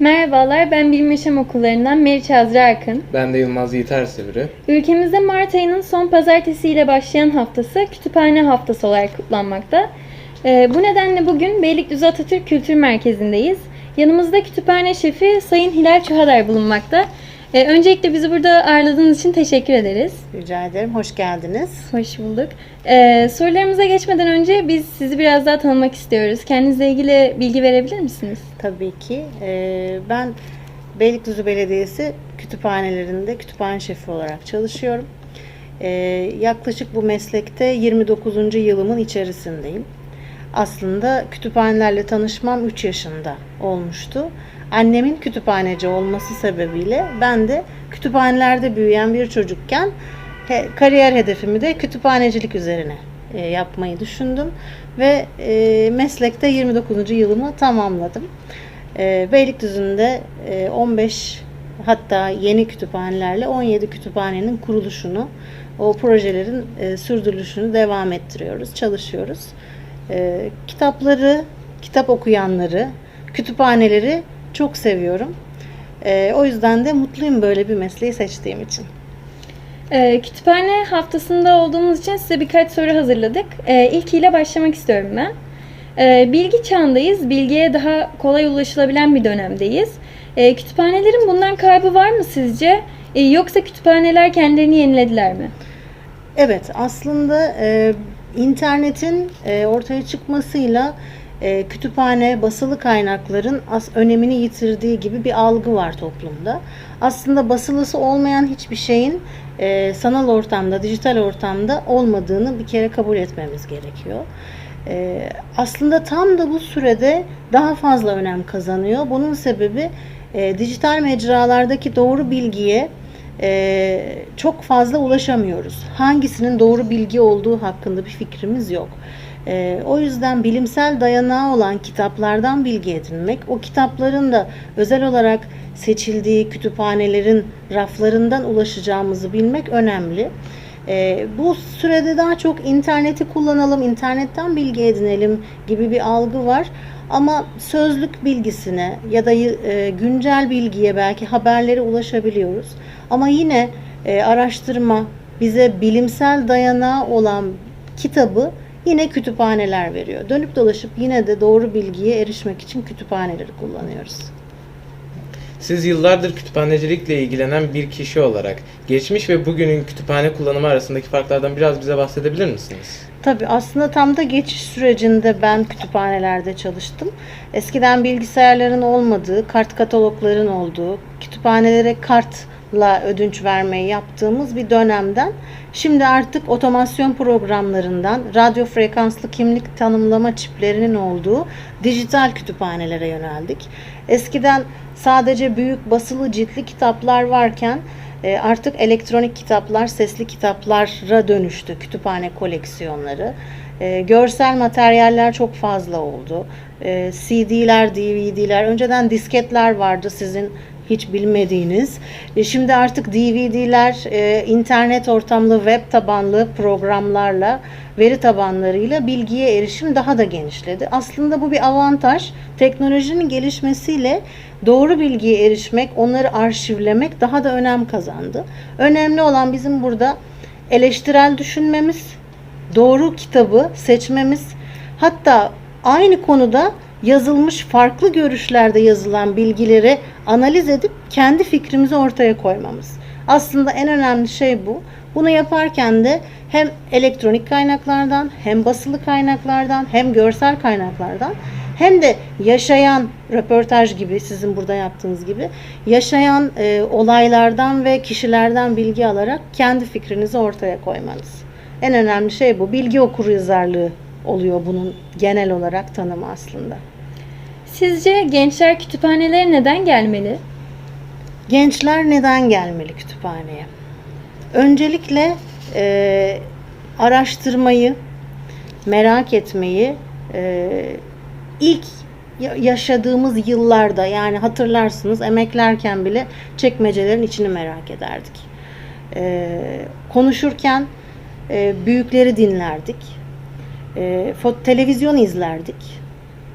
Merhabalar, ben Bilim Yaşam Okullarından Meriç Azra Akın. Ben de Yılmaz Yiğit Ersevri. Ülkemizde Mart ayının son pazartesiyle başlayan haftası Kütüphane Haftası olarak kutlanmakta. Ee, bu nedenle bugün Beylikdüzü Atatürk Kültür Merkezi'ndeyiz. Yanımızda kütüphane şefi Sayın Hilal Çuhadar bulunmakta. Ee, öncelikle bizi burada ağırladığınız için teşekkür ederiz. Rica ederim. Hoş geldiniz. Hoş bulduk. Ee, sorularımıza geçmeden önce biz sizi biraz daha tanımak istiyoruz. Kendinizle ilgili bilgi verebilir misiniz? Tabii ki. Ee, ben Beylikdüzü Belediyesi kütüphanelerinde kütüphane şefi olarak çalışıyorum. Ee, yaklaşık bu meslekte 29. yılımın içerisindeyim. Aslında kütüphanelerle tanışmam 3 yaşında olmuştu. Annemin kütüphaneci olması sebebiyle ben de kütüphanelerde büyüyen bir çocukken he- kariyer hedefimi de kütüphanecilik üzerine e, yapmayı düşündüm ve e, meslekte 29. yılımı tamamladım. E, Beylikdüzü'nde e, 15 hatta yeni kütüphanelerle 17 kütüphanenin kuruluşunu, o projelerin e, sürdürülüşünü devam ettiriyoruz, çalışıyoruz. E, kitapları, kitap okuyanları, kütüphaneleri çok seviyorum. E, o yüzden de mutluyum böyle bir mesleği seçtiğim için. Ee, kütüphane haftasında olduğumuz için size birkaç soru hazırladık. Ee, ilkiyle başlamak istiyorum ben. Ee, bilgi çağındayız. Bilgiye daha kolay ulaşılabilen bir dönemdeyiz. Ee, kütüphanelerin bundan kaybı var mı sizce? Ee, yoksa kütüphaneler kendilerini yenilediler mi? Evet, aslında e, internetin e, ortaya çıkmasıyla e, kütüphane, basılı kaynakların as önemini yitirdiği gibi bir algı var toplumda. Aslında basılısı olmayan hiçbir şeyin e, sanal ortamda, dijital ortamda olmadığını bir kere kabul etmemiz gerekiyor. E, aslında tam da bu sürede daha fazla önem kazanıyor. Bunun sebebi e, dijital mecralardaki doğru bilgiye e, çok fazla ulaşamıyoruz. Hangisinin doğru bilgi olduğu hakkında bir fikrimiz yok. E, o yüzden bilimsel dayanağı olan kitaplardan bilgi edinmek, o kitapların da özel olarak seçildiği kütüphanelerin raflarından ulaşacağımızı bilmek önemli. E, bu sürede daha çok interneti kullanalım, internetten bilgi edinelim gibi bir algı var. Ama sözlük bilgisine ya da e, güncel bilgiye belki haberlere ulaşabiliyoruz. Ama yine e, araştırma bize bilimsel dayanağı olan kitabı yine kütüphaneler veriyor. Dönüp dolaşıp yine de doğru bilgiye erişmek için kütüphaneleri kullanıyoruz. Siz yıllardır kütüphanecilikle ilgilenen bir kişi olarak geçmiş ve bugünün kütüphane kullanımı arasındaki farklardan biraz bize bahsedebilir misiniz? Tabii aslında tam da geçiş sürecinde ben kütüphanelerde çalıştım. Eskiden bilgisayarların olmadığı, kart katalogların olduğu, kütüphanelere kartla ödünç vermeyi yaptığımız bir dönemden şimdi artık otomasyon programlarından radyo frekanslı kimlik tanımlama çiplerinin olduğu dijital kütüphanelere yöneldik. Eskiden sadece büyük basılı ciltli kitaplar varken e, artık elektronik kitaplar, sesli kitaplara dönüştü kütüphane koleksiyonları. E, görsel materyaller çok fazla oldu. E, CD'ler, DVD'ler, önceden disketler vardı sizin hiç bilmediğiniz. E, şimdi artık DVD'ler e, internet ortamlı, web tabanlı programlarla, veri tabanlarıyla bilgiye erişim daha da genişledi. Aslında bu bir avantaj. Teknolojinin gelişmesiyle doğru bilgiye erişmek, onları arşivlemek daha da önem kazandı. Önemli olan bizim burada eleştirel düşünmemiz, doğru kitabı seçmemiz, hatta aynı konuda yazılmış farklı görüşlerde yazılan bilgileri analiz edip kendi fikrimizi ortaya koymamız. Aslında en önemli şey bu. Bunu yaparken de hem elektronik kaynaklardan, hem basılı kaynaklardan, hem görsel kaynaklardan hem de yaşayan röportaj gibi sizin burada yaptığınız gibi yaşayan e, olaylardan ve kişilerden bilgi alarak kendi fikrinizi ortaya koymanız. En önemli şey bu. Bilgi okuryazarlığı oluyor bunun genel olarak tanımı aslında. Sizce gençler kütüphanelere neden gelmeli? Gençler neden gelmeli kütüphaneye? Öncelikle e, araştırmayı, merak etmeyi e, ilk ya- yaşadığımız yıllarda yani hatırlarsınız emeklerken bile çekmecelerin içini merak ederdik. E, konuşurken e, büyükleri dinlerdik. E, televizyon izlerdik.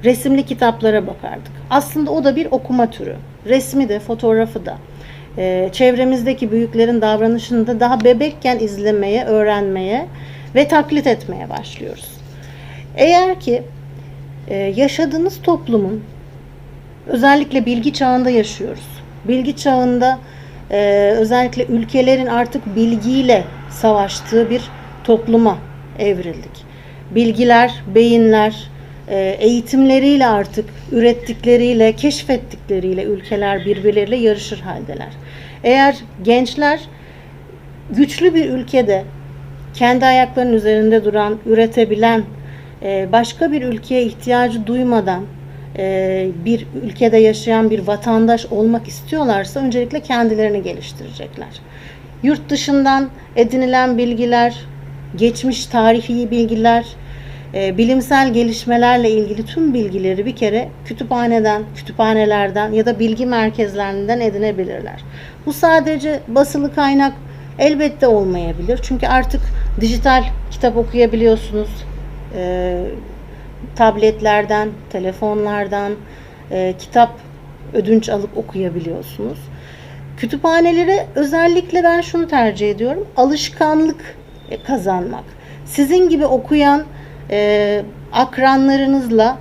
Resimli kitaplara bakardık. Aslında o da bir okuma türü. Resmi de, fotoğrafı da. Ee, çevremizdeki büyüklerin davranışını da daha bebekken izlemeye, öğrenmeye ve taklit etmeye başlıyoruz. Eğer ki e, yaşadığınız toplumun özellikle bilgi çağında yaşıyoruz. Bilgi çağında e, özellikle ülkelerin artık bilgiyle savaştığı bir topluma evrildik. Bilgiler, beyinler, eğitimleriyle artık ürettikleriyle, keşfettikleriyle ülkeler birbirleriyle yarışır haldeler. Eğer gençler güçlü bir ülkede kendi ayaklarının üzerinde duran, üretebilen, e, başka bir ülkeye ihtiyacı duymadan e, bir ülkede yaşayan bir vatandaş olmak istiyorlarsa öncelikle kendilerini geliştirecekler. Yurt dışından edinilen bilgiler, geçmiş tarihi bilgiler, e, bilimsel gelişmelerle ilgili tüm bilgileri bir kere kütüphaneden, kütüphanelerden ya da bilgi merkezlerinden edinebilirler. Bu sadece basılı kaynak elbette olmayabilir. Çünkü artık dijital kitap okuyabiliyorsunuz. E, tabletlerden, telefonlardan e, kitap ödünç alıp okuyabiliyorsunuz. Kütüphanelere özellikle ben şunu tercih ediyorum. Alışkanlık kazanmak. Sizin gibi okuyan e, akranlarınızla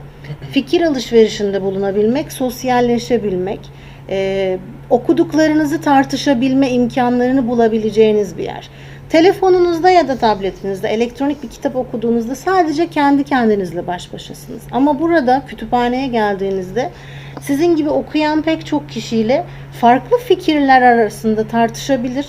fikir alışverişinde bulunabilmek, sosyalleşebilmek, e, okuduklarınızı tartışabilme imkanlarını bulabileceğiniz bir yer. Telefonunuzda ya da tabletinizde elektronik bir kitap okuduğunuzda sadece kendi kendinizle baş başasınız. Ama burada kütüphaneye geldiğinizde sizin gibi okuyan pek çok kişiyle farklı fikirler arasında tartışabilir,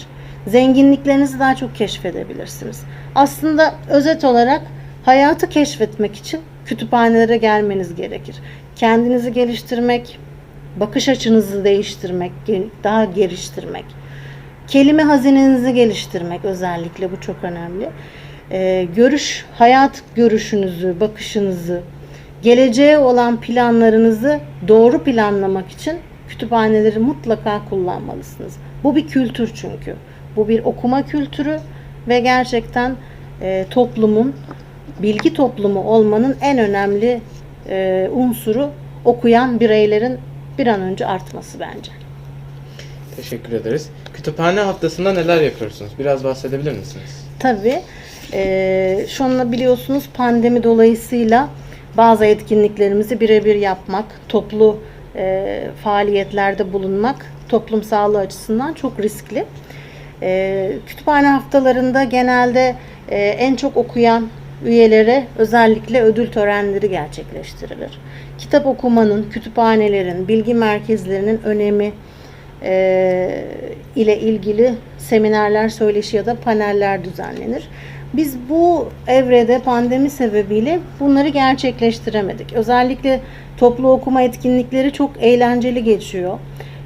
zenginliklerinizi daha çok keşfedebilirsiniz. Aslında özet olarak hayatı keşfetmek için kütüphanelere gelmeniz gerekir. Kendinizi geliştirmek, bakış açınızı değiştirmek, daha geliştirmek. Kelime hazinenizi geliştirmek özellikle bu çok önemli. Ee, görüş, hayat görüşünüzü, bakışınızı, geleceğe olan planlarınızı doğru planlamak için kütüphaneleri mutlaka kullanmalısınız. Bu bir kültür çünkü. Bu bir okuma kültürü ve gerçekten e, toplumun, bilgi toplumu olmanın en önemli e, unsuru okuyan bireylerin bir an önce artması bence. Teşekkür ederiz. Kütüphane haftasında neler yapıyorsunuz? Biraz bahsedebilir misiniz? Tabii. Ee, şunla biliyorsunuz pandemi dolayısıyla bazı etkinliklerimizi birebir yapmak, toplu e, faaliyetlerde bulunmak toplum sağlığı açısından çok riskli. Ee, kütüphane haftalarında genelde e, en çok okuyan üyelere özellikle ödül törenleri gerçekleştirilir. Kitap okumanın, kütüphanelerin, bilgi merkezlerinin önemi, e, ile ilgili seminerler, söyleşi ya da paneller düzenlenir. Biz bu evrede pandemi sebebiyle bunları gerçekleştiremedik. Özellikle toplu okuma etkinlikleri çok eğlenceli geçiyor.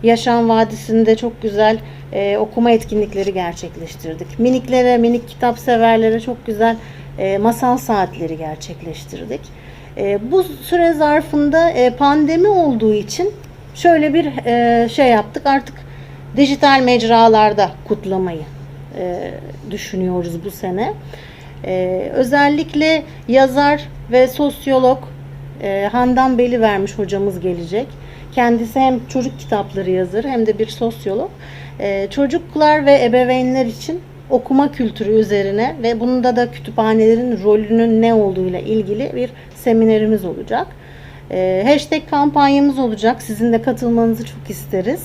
Yaşam Vadisi'nde çok güzel e, okuma etkinlikleri gerçekleştirdik. Miniklere, minik kitap severlere çok güzel e, masal saatleri gerçekleştirdik. E, bu süre zarfında e, pandemi olduğu için şöyle bir şey yaptık. Artık dijital mecralarda kutlamayı düşünüyoruz bu sene. Özellikle yazar ve sosyolog Handan Beli vermiş hocamız gelecek. Kendisi hem çocuk kitapları yazarı hem de bir sosyolog. Çocuklar ve ebeveynler için okuma kültürü üzerine ve bunda da kütüphanelerin rolünün ne olduğuyla ilgili bir seminerimiz olacak. E, hashtag kampanyamız olacak. Sizin de katılmanızı çok isteriz.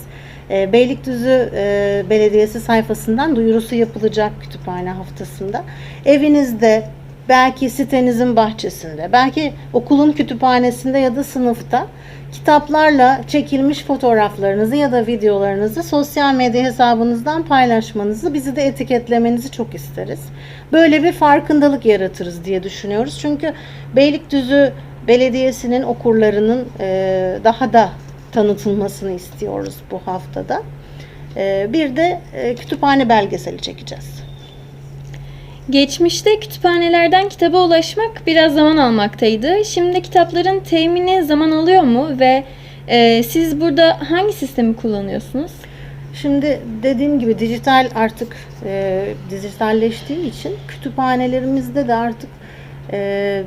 E, Beylikdüzü e, Belediyesi sayfasından duyurusu yapılacak kütüphane haftasında. Evinizde, belki sitenizin bahçesinde, belki okulun kütüphanesinde ya da sınıfta kitaplarla çekilmiş fotoğraflarınızı ya da videolarınızı sosyal medya hesabınızdan paylaşmanızı, bizi de etiketlemenizi çok isteriz. Böyle bir farkındalık yaratırız diye düşünüyoruz. Çünkü Beylikdüzü Belediyesi'nin okurlarının e, daha da tanıtılmasını istiyoruz bu haftada. E, bir de e, kütüphane belgeseli çekeceğiz. Geçmişte kütüphanelerden kitaba ulaşmak biraz zaman almaktaydı. Şimdi kitapların temini zaman alıyor mu ve e, siz burada hangi sistemi kullanıyorsunuz? Şimdi dediğim gibi dijital artık e, dijitalleştiği için kütüphanelerimizde de artık e,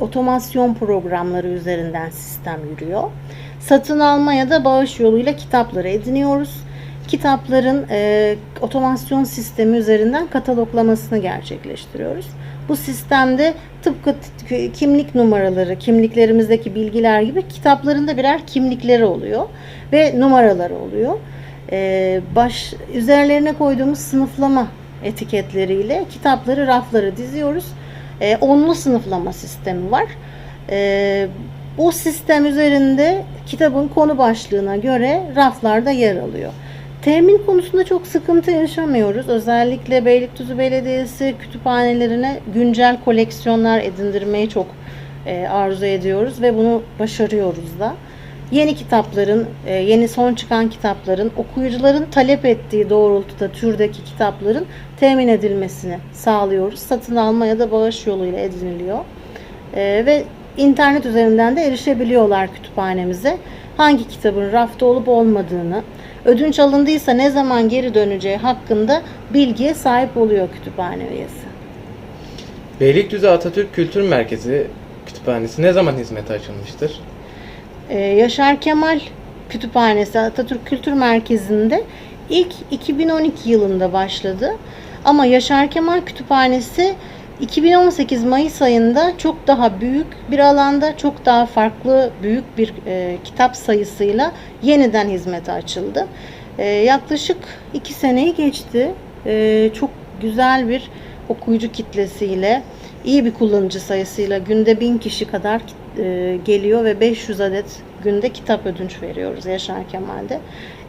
otomasyon programları üzerinden sistem yürüyor. Satın alma ya da bağış yoluyla kitapları ediniyoruz. Kitapların e, otomasyon sistemi üzerinden kataloglamasını gerçekleştiriyoruz. Bu sistemde tıpkı kimlik numaraları, kimliklerimizdeki bilgiler gibi kitapların da birer kimlikleri oluyor ve numaraları oluyor. E, baş üzerlerine koyduğumuz sınıflama etiketleriyle kitapları raflara diziyoruz. E, onlu sınıflama sistemi var. E, bu sistem üzerinde kitabın konu başlığına göre raflarda yer alıyor. Temin konusunda çok sıkıntı yaşamıyoruz. Özellikle Beylikdüzü Belediyesi kütüphanelerine güncel koleksiyonlar edindirmeyi çok e, arzu ediyoruz ve bunu başarıyoruz da. Yeni kitapların, e, yeni son çıkan kitapların, okuyucuların talep ettiği doğrultuda türdeki kitapların temin edilmesini sağlıyoruz. Satın alma ya da bağış yoluyla ediniliyor. E, ve internet üzerinden de erişebiliyorlar kütüphanemize. Hangi kitabın rafta olup olmadığını, ödünç alındıysa ne zaman geri döneceği hakkında bilgiye sahip oluyor kütüphane üyesi. Beylikdüzü Atatürk Kültür Merkezi Kütüphanesi ne zaman hizmete açılmıştır? Ee, Yaşar Kemal Kütüphanesi Atatürk Kültür Merkezi'nde ilk 2012 yılında başladı. Ama Yaşar Kemal Kütüphanesi 2018 Mayıs ayında çok daha büyük bir alanda çok daha farklı büyük bir e, kitap sayısıyla yeniden hizmete açıldı. E, yaklaşık 2 seneyi geçti. E, çok güzel bir okuyucu kitlesiyle iyi bir kullanıcı sayısıyla günde 1000 kişi kadar e, geliyor ve 500 adet günde kitap ödünç veriyoruz Yaşar Kemal'de.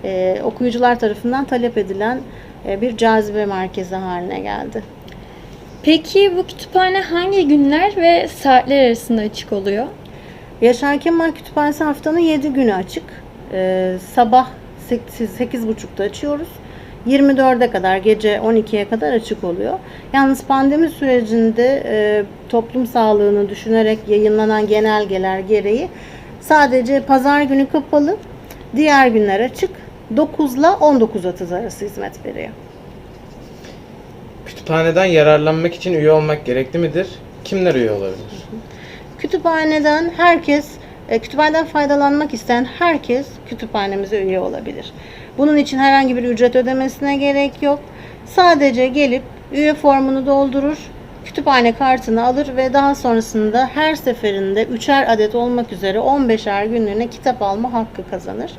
E, okuyucular tarafından talep edilen e, bir cazibe merkezi haline geldi. Peki bu kütüphane hangi günler ve saatler arasında açık oluyor? Yaşar Kemal Kütüphanesi haftanın 7 günü açık. E, sabah 8.30'da açıyoruz. 24'e kadar gece 12'ye kadar açık oluyor. Yalnız pandemi sürecinde e, toplum sağlığını düşünerek yayınlanan genelgeler gereği sadece pazar günü kapalı, diğer günler açık. 9 ile 19.30 arası hizmet veriyor. Kütüphaneden yararlanmak için üye olmak gerekli midir? Kimler üye olabilir? Kütüphaneden herkes, e, kütüphaneden faydalanmak isteyen herkes kütüphanemize üye olabilir. Bunun için herhangi bir ücret ödemesine gerek yok. Sadece gelip üye formunu doldurur, kütüphane kartını alır ve daha sonrasında her seferinde üçer adet olmak üzere 15'er günlüğüne kitap alma hakkı kazanır.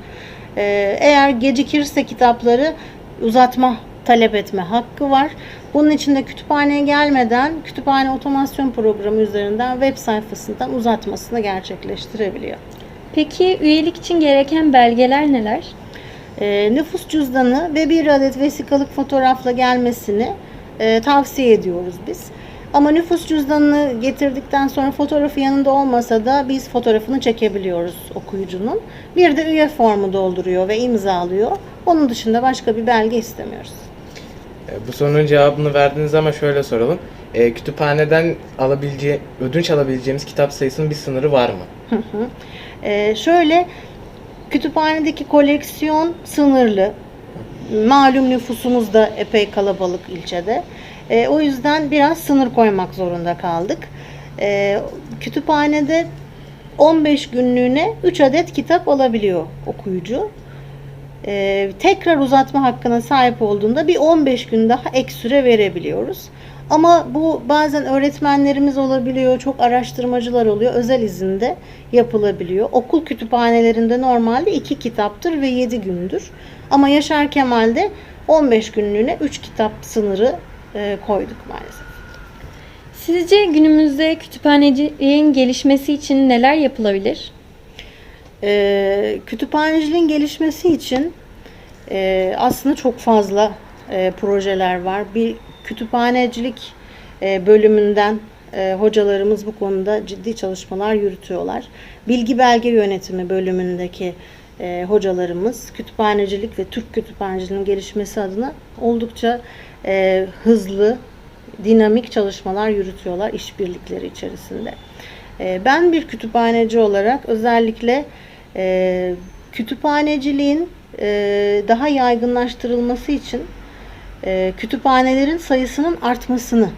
Ee, Eğer gecikirse kitapları uzatma talep etme hakkı var. Bunun için de kütüphaneye gelmeden kütüphane otomasyon programı üzerinden web sayfasından uzatmasını gerçekleştirebiliyor. Peki üyelik için gereken belgeler neler? E, nüfus cüzdanı ve bir adet vesikalık fotoğrafla gelmesini e, tavsiye ediyoruz biz. Ama nüfus cüzdanını getirdikten sonra fotoğrafı yanında olmasa da biz fotoğrafını çekebiliyoruz okuyucunun. Bir de üye formu dolduruyor ve imzalıyor. Onun dışında başka bir belge istemiyoruz. E, Bu sorunun cevabını verdiniz ama şöyle soralım. E, kütüphaneden alabileceği, ödünç alabileceğimiz kitap sayısının bir sınırı var mı? Ee, şöyle kütüphanedeki koleksiyon sınırlı. Malum nüfusumuz da epey kalabalık ilçede. Ee, o yüzden biraz sınır koymak zorunda kaldık. Ee, kütüphanede 15 günlüğüne 3 adet kitap alabiliyor okuyucu. Ee, tekrar uzatma hakkına sahip olduğunda bir 15 gün daha ek süre verebiliyoruz. Ama bu bazen öğretmenlerimiz olabiliyor, çok araştırmacılar oluyor. Özel izinde yapılabiliyor. Okul kütüphanelerinde normalde 2 kitaptır ve 7 gündür. Ama Yaşar Kemal'de 15 günlüğüne 3 kitap sınırı e, koyduk maalesef. Sizce günümüzde kütüphaneciliğin gelişmesi için neler yapılabilir? E, kütüphaneciliğin gelişmesi için e, aslında çok fazla e, projeler var. Bir kütüphanecilik e, bölümünden e, hocalarımız bu konuda ciddi çalışmalar yürütüyorlar. Bilgi belge yönetimi bölümündeki e, hocalarımız kütüphanecilik ve Türk kütüphaneciliğinin gelişmesi adına oldukça e, hızlı, dinamik çalışmalar yürütüyorlar işbirlikleri içerisinde. E, ben bir kütüphaneci olarak özellikle e, kütüphaneciliğin e, daha yaygınlaştırılması için e, kütüphanelerin sayısının artmasını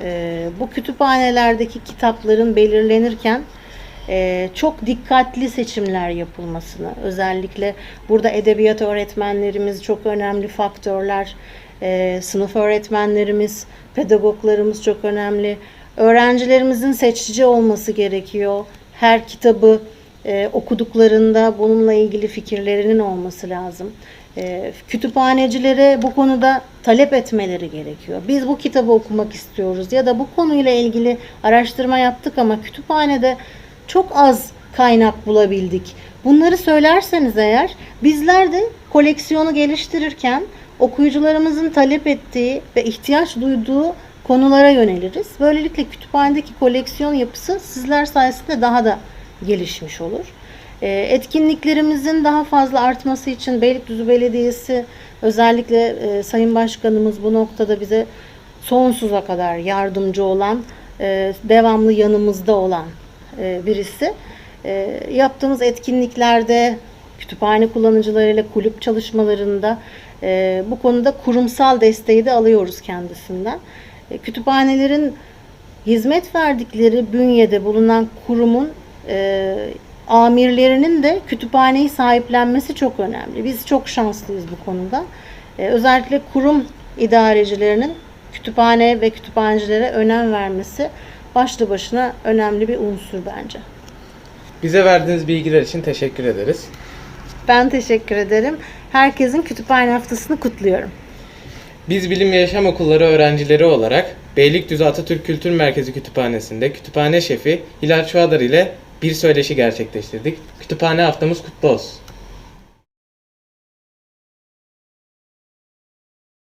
Ee, bu kütüphanelerdeki kitapların belirlenirken çok dikkatli seçimler yapılmasını, özellikle burada edebiyat öğretmenlerimiz çok önemli faktörler, sınıf öğretmenlerimiz, pedagoglarımız çok önemli. Öğrencilerimizin seçici olması gerekiyor. Her kitabı e, okuduklarında bununla ilgili fikirlerinin olması lazım. E, kütüphanecilere bu konuda talep etmeleri gerekiyor. Biz bu kitabı okumak istiyoruz ya da bu konuyla ilgili araştırma yaptık ama kütüphanede çok az kaynak bulabildik. Bunları söylerseniz eğer bizler de koleksiyonu geliştirirken okuyucularımızın talep ettiği ve ihtiyaç duyduğu konulara yöneliriz. Böylelikle kütüphanedeki koleksiyon yapısı sizler sayesinde daha da gelişmiş olur. E, Etkinliklerimizin daha fazla artması için Beylikdüzü Belediyesi özellikle e, Sayın Başkanımız bu noktada bize sonsuza kadar yardımcı olan, e, devamlı yanımızda olan e, birisi. Yaptığımız etkinliklerde, kütüphane kullanıcılarıyla kulüp çalışmalarında bu konuda kurumsal desteği de alıyoruz kendisinden. E, Kütüphanelerin hizmet verdikleri bünyede bulunan kurumun e, amirlerinin de kütüphaneyi sahiplenmesi çok önemli. Biz çok şanslıyız bu konuda. E, özellikle kurum idarecilerinin kütüphane ve kütüphanecilere önem vermesi başlı başına önemli bir unsur bence. Bize verdiğiniz bilgiler için teşekkür ederiz. Ben teşekkür ederim. Herkesin kütüphane haftasını kutluyorum. Biz Bilim ve Yaşam Okulları öğrencileri olarak Beylikdüzü Atatürk Kültür Merkezi Kütüphanesi'nde kütüphane şefi Hilal Çuadar ile bir söyleşi gerçekleştirdik. Kütüphane haftamız kutlu olsun.